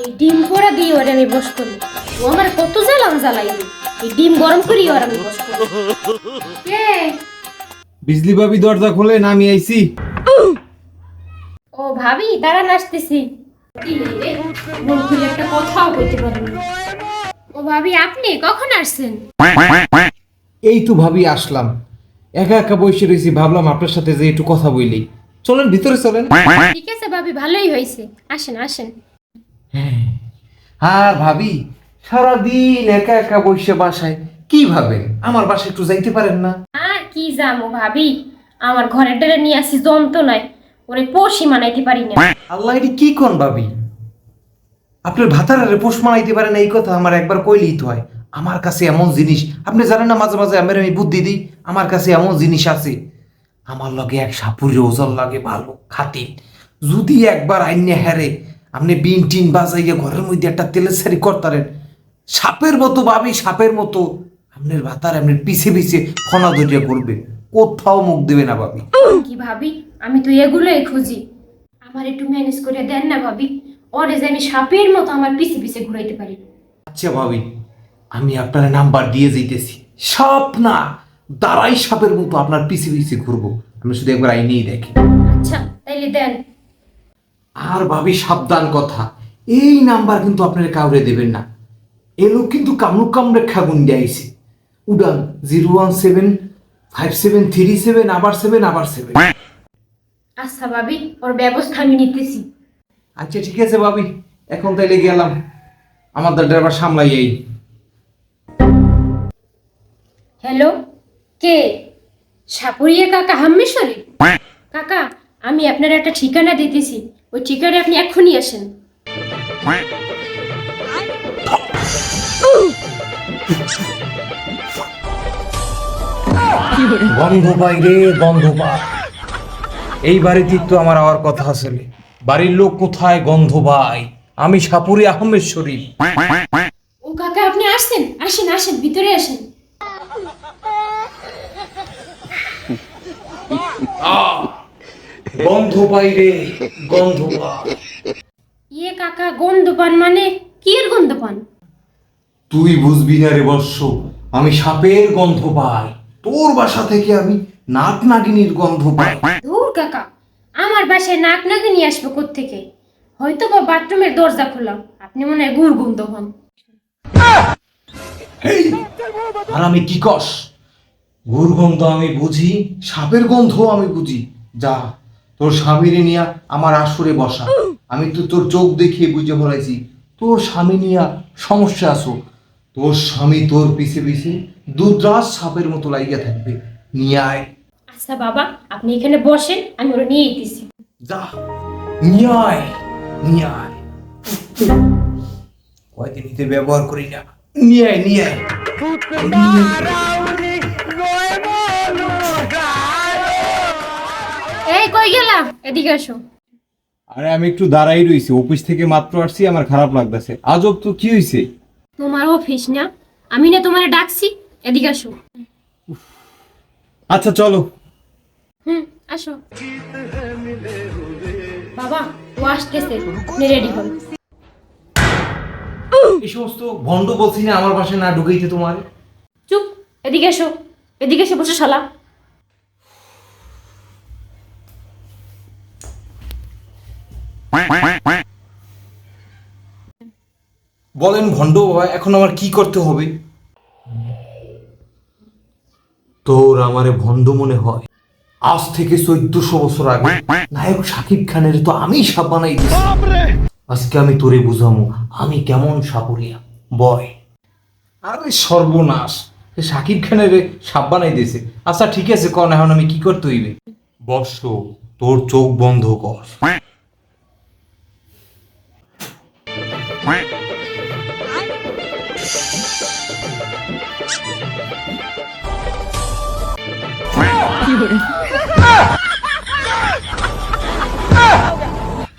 এই ডিম পোড়া দিয়ে ওরে আমি বস করি ও আমার কত জ্বালাম এই ডিম গরম করি ওর আমি বস করি কে? বিজলি বাবি দরজা খোলে আমি আইছি। ও ভাবি তারা নাচতেছি একটা কথাও ও ভাবি আপনি কখন আসছেন? এই তো ভাবি আসলাম। একা একা বসে রয়েছি ভাবলাম আপনার সাথে যে একটু কথা বলি। চলেন ভিতরে চলেন। ঠিক আছে ভাবি ভালোই হয়েছে। আসেন আসেন। আর ভাবি সারাদিন একা একা বসে বাসায় কি ভাবেন আমার বাসায় একটু যাইতে পারেন না। আর কি যামো ভাবি? আমার ঘরের ডেরে নিয়ে আসি যন্ত্র নাই ওরে পড়শি মানাইতে পারি না। আল্লাহ এটি কি কোন ভাবি? আপনার ভাতারে পোষ মানাইতে পারেন এই কথা আমার একবার কইলেই তো হয়। আমার কাছে এমন জিনিস আপনি জানেন না মাঝে মাঝে আমার আমি বুদ্ধি দিই আমার কাছে এমন জিনিস আছে। আমার লগে এক সাপুরি ওজন লাগে ভালো খাতির। যদি একবার আইনে হারে আপনি বিন টিন বাজাইয়া ঘরের মধ্যে একটা তেলের সারি করতারেন। সাপের মতো ভাবি সাপের মতো। আপনার ভাতার আপনার পিছে পিছে ফনা ধরিয়া করবে কোথাও মুখ দেবে না ভাবি। কি ভাবি? আমি তো এগুলোই খুঁজি। আমার একটু ম্যানেজ করে দেন না ভাবি। ওরে যে আমি সাপের মতো আমার পিছে পিছে ঘুরাইতে পারি। আচ্ছা ভাবি আমি আপনার নাম্বার দিয়ে যাইতেছি। সাপ না দাঁড়াই সাপের মতো আপনার পিছে পিছে ঘুরবো। আমি শুধু একবার আইনেই দেখি। আচ্ছা তাইলে দেন। আর ভাবি সাবধান কথা। এই নাম্বার কিন্তু আপনার কাউরে দেবেন না। এলো কিন্তু কামড়ুক কামড়ে খাগুন দিয়েছে উড়ান zero one seven five seven three seven আবার সেভেন আবার সেভেন। আচ্ছা ভাবি ওর ব্যবস্থা আমি নিতেছি। আচ্ছা ঠিক আছে ভাবি। এখন তাইলে গেলাম। আমাদের ড্রাইভার সামলাই এই হ্যালো কে? সাপুরিয়া কাকা হাম্মেশ্বরী কাকা আমি আপনার একটা ঠিকানা দিতেছি। ওই ঠিকানায় আপনি এক্ষুনি আসেন। গন্ধ পাই রে গন্ধ পাই এই বাড়িতে তো আমার আওয়ার কথা আসলে। বাড়ির লোক কোথায় গন্ধ পাই আমি সাপুরি আহমেদ শরীফ। ও কাকা আপনি আসছেন আসেন আসেন ভিতরে আসেন। গন্ধ পাই রে গন্ধ ইয়ে কাকা গন্ধ পান মানে? কি এর গন্ধ পান? তুই বুঝবি না রে বর্ষ আমি সাপের গন্ধ পাই। তোর বাসা থেকে আমি নাক নাগিনীর গন্ধ পাই। ধুর কাকা আমার বাসায় নাক নিয়ে আসব কোত্থেকে? হয়তো বা বাথরুমের দরজা খোলা আপনি মনে হয় গুড় গন্ধ হন হেই! আর আমি কি কস? গুর গন্ধ আমি বুঝি সাপের গন্ধ আমি বুঝি। যা তোর স্বামীরে নিয়া আমার আসরে বসা। আমি তো তোর চোখ দেখিয়ে বুঝে বলাইছি তোর স্বামী নিয়া সমস্যা আছো। তোর স্বামী তোর পিছে পিছে দুধরাজ সাপের মতো লাগিয়া থাকবে। নিয়ে আয়। আচ্ছা বাবা আপনি এখানে বসেন আমি ওরা নিয়ে দিতেছি যা নিয়ে আয় নিয়ে আয়। কয়দিন নিতে ব্যবহার করি না। নিয়ে আয় নিয়ে আয়। এই কই গেলা এদিকে আসো। আরে আমি একটু দাঁড়াই রইছি। অফিস থেকে মাত্র আসছি আমার খারাপ লাগতেছে। আজব তো কি হয়েছে তোমার অফিস না? আমি না তোমারে ডাকছি। এদিকে আসো। আচ্ছা চলো। হুম আসো। বাবা ও আসতেছে। রেডি হন এই সমস্ত ভণ্ড বলছি না আমার পাশে না ঢুকাইতে তোমার? চুপ এদিকে এসো এদিকে এসে বসে শালা। বলেন ভণ্ড বাবা এখন আমার কি করতে হবে? তোর আমারে ভণ্ড মনে হয়। আজ থেকে চোদ্দশো বছর আগে নায়ক সাকিব খানের তো আমি সাপ বানাই আজকে আমি তোরে বুঝামো আমি কেমন সাপুরিয়া? বয়। আরে সর্বনাশ সাকিব খানের সাপ বানাই দিয়েছে। আচ্ছা ঠিক আছে কন এখন আমি কি করতে হইবে? বর্ষ তোর চোখ বন্ধ কর।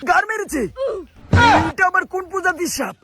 গার মেরেছে। এটা আবার কোন প্রজাতির সাপ?